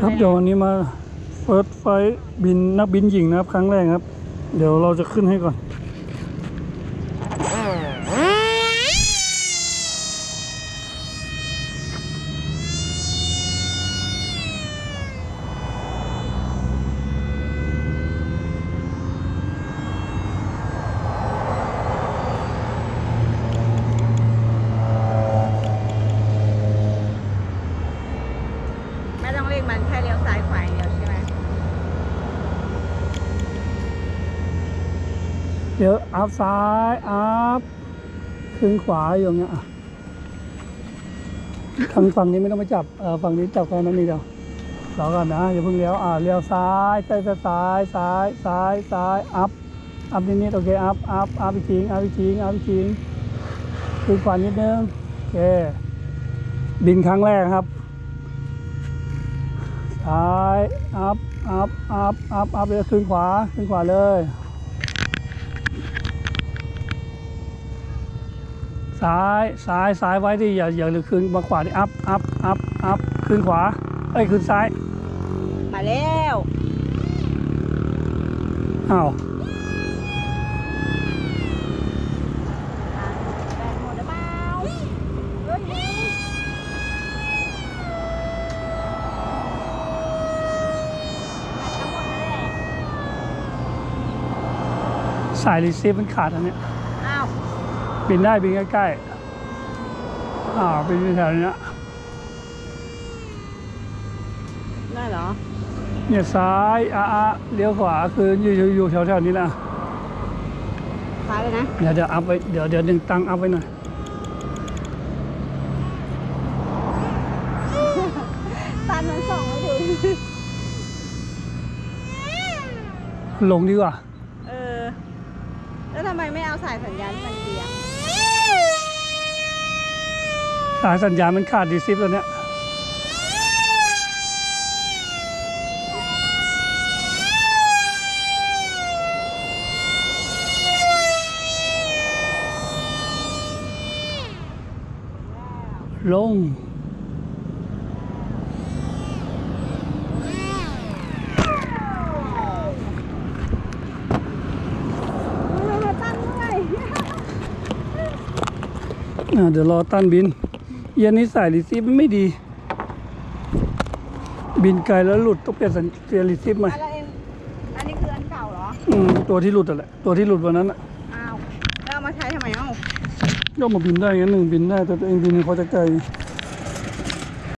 ครับเดี๋ยววันนี้มาเฟิร์สไฟบินนักบินหญิงนะครับ ครั้งแรกครับ เดี๋ยวเราจะขึ้นให้ก่อน ไม่ต้องเรียกมันแค่เลี้ยวซ้ายขวาอย่างเดียวใช่ไหม เดี๋ยวอัพซ้ายอัพขึ้นขวาอยู่างเงี้ยทางฝั่งนี้ไม่ต้องไปจับเออฝั่งนี้จับแค่นั้นนี่เดียวรอก่อนนะอย่าเพิ่งเลี้ยวอ่าเลี้ยวซ้ายซ้ายซ้ายซ้ายซ้ายซ้ายอัพอัพนิดนิดโอเคอัพอัพอัพอีกทีอัพอีกทีอัพอีกทีขึ้นขวานิดนึงโอเคบินครั้งแรกครับซ้ายอัพอัพอัพอัพอัพเลยขึ้นขวาขึ้นขวาเลย ซ้ายซ้ายซ้ายไว้ดิอย่าอย่าหรือคืนมาขวาดิอัพอัพอัพอัพขึ้นขวาเอ้ยขึ้นซ้ายมาแล้วอ้าวแบตหมดหรือเปล่าเฮ้ยแบตทั้งหมดนั่นแหละสายรีเซีฟมันขาดอันเนี้ยอ้าว บินได้บินใกล้ๆอ้าวบินอยู่แถวเนี้ยได้เหรอ เนี่ยซ้ายอะอะเลี้ยวขวาคืออยู่อยู่อยู่แถวแถวๆนี้นะซ้ายเลยนะ เดี๋ยวเดี๋ยวอัพไว้เดี๋ยวเดี๋ยวดึงตังอัพไว้หน่อยตานมันส่องไม่ถึงลงดีกว่า เออ แล้วทำไมไม่เอาสายสัญญาณมันเดีย สายสัญญาณมันขาดรีเซีฟตัวเนี้ยลงมาตั้งด้วยอะเดี๋ยวรอตั้นบิน เอียนนี้สายรีเซีฟมันไม่ดี บินไกลแล้วหลุดต้องเปลี่ยนสัญเปลี่ยนรีเซีฟใหม่อะไรเองอันนี้คืออันเก่าเหรอ อืมตัวที่หลุดอะแหละตัวที่หลุดวันนั้นอะอ้าวแล้วเอามาใช้ทำไมเอ้าก็มาบินได้งั้นหนึ่งบินได้แต่ตัวเองบินเขาจะไกลอ